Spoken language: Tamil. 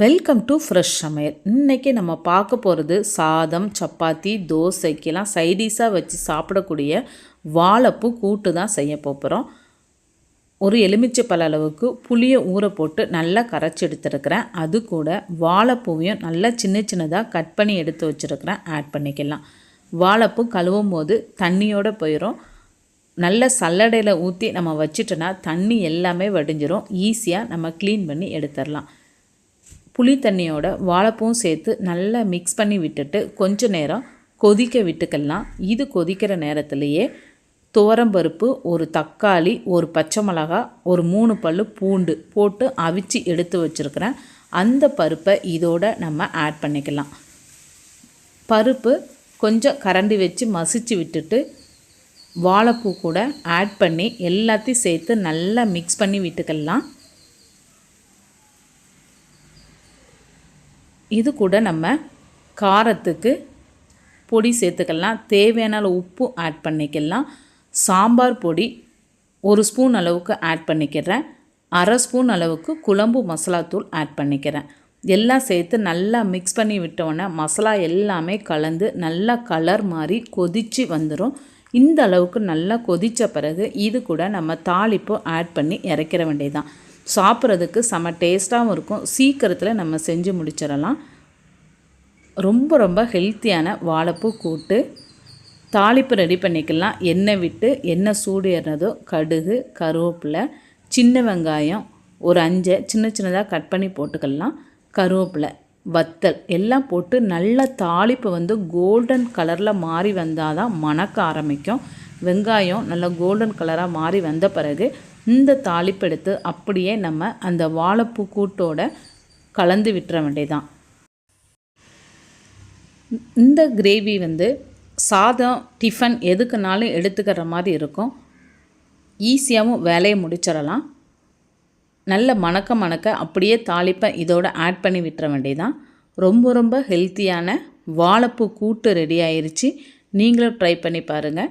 வெல்கம் டு ஃப்ரெஷ் சமையல் இன்றைக்கி நம்ம பார்க்க போகிறது சாதம் சப்பாத்தி தோசைக்கெல்லாம் சைடிஷாக வச்சு சாப்பிடக்கூடிய வாழைப்பூ கூட்டு தான் செய்ய போகிறோம் ஒரு எலுமிச்சை பழ அளவுக்கு புளியை ஊற போட்டு நல்லா கரைச்சி எடுத்துருக்கிறேன். அது கூட வாழைப்பூவையும் நல்லா சின்ன சின்னதாக கட் பண்ணி எடுத்து வச்சுருக்கிறேன். ஆட் பண்ணிக்கலாம். வாழைப்பூ கழுவும் போது தண்ணியோடு போயிடும் நல்ல சல்லடையில் ஊற்றி நம்ம வச்சிட்டோன்னா தண்ணி எல்லாமே வடிஞ்சிரும். ஈஸியாக நம்ம க்ளீன் பண்ணி எடுத்துடலாம் புளி தண்ணியோட வாழைப்பூவும் சேர்த்து நல்லா மிக்ஸ் பண்ணி விட்டுட்டு கொஞ்ச நேரம் கொதிக்க விட்டுக்கலாம். இது கொதிக்கிற நேரத்துலையே துவரம்பருப்பு ஒரு தக்காளி ஒரு பச்சை மிளகா ஒரு மூணு பல் பூண்டு போட்டு அவிச்சு எடுத்து வச்சுருக்கிறேன். அந்த பருப்பை இதோட நம்ம ஆட் பண்ணிக்கலாம். பருப்பு கொஞ்சம் கரண்டி வச்சு மசிச்சு விட்டுட்டு வாழைப்பூ கூட ஆட் பண்ணி எல்லாத்தையும் சேர்த்து நல்லா மிக்ஸ் பண்ணி விட்டுக்கலாம். இது கூட நம்ம காரத்துக்கு பொடி சேர்த்துக்கலாம். தேவையான உப்பு ஆட் பண்ணிக்கலாம். சாம்பார் பொடி ஒரு ஸ்பூன் அளவுக்கு ஆட் பண்ணிக்கிறேன். அரை ஸ்பூன் அளவுக்கு குழம்பு மசாலாத்தூள் ஆட் பண்ணிக்கிறேன். எல்லாம் சேர்த்து நல்லா மிக்ஸ் பண்ணி விட்டோன்னே மசாலா எல்லாமே கலந்து நல்லா கலர் மாதிரி கொதித்து வந்துடும் இந்த அளவுக்கு நல்லா கொதித்த பிறகு இது கூட நம்ம தாளிப்பு ஆட் பண்ணி இறக்கிற வேண்டியதுதான். சாப்பிட்றதுக்கு செம டேஸ்ட்டாகவும் இருக்கும். சீக்கிரத்தில் நம்ம செஞ்சு முடிச்சிடலாம். ரொம்ப ரொம்ப ஹெல்த்தியான வாழைப்பூ கூட்டு தாளிப்பு ரெடி பண்ணிக்கலாம். எண்ணெய் விட்டு எண்ணெய் சூடு ஏறினதோ கடுகு கருவேப்பிலை சின்ன வெங்காயம் ஒரு அஞ்சை சின்ன சின்னதாக கட் பண்ணி போட்டுக்கலாம். கருவேப்பிலை வத்தல் எல்லாம் போட்டு நல்ல தாளிப்பு வந்து கோல்டன் கலரில் மாறி வந்தால் தான் மணக்க ஆரம்பிக்கும். வெங்காயம் நல்லா கோல்டன் கலராக மாறி வந்த பிறகு இந்த தாளிப்பு எடுத்து அப்படியே நம்ம அந்த வாழைப்பூ கூட்டோட கலந்து விட்டுற வேண்டியதான் இந்த கிரேவி வந்து சாதம் டிஃபன் எதுக்குனாலும் எடுத்துக்கிற மாதிரி இருக்கும். ஈஸியாகவும் வேலையை முடிச்சிடலாம். நல்ல மணக்க மணக்க அப்படியே தாளிப்பை இதோட ஆட் பண்ணி விட்டுற வேண்டியதான் ரொம்ப ரொம்ப ஹெல்த்தியான வாழைப்பூ கூட்டு ரெடி ஆயிடுச்சு நீங்களும் ட்ரை பண்ணி பாருங்கள்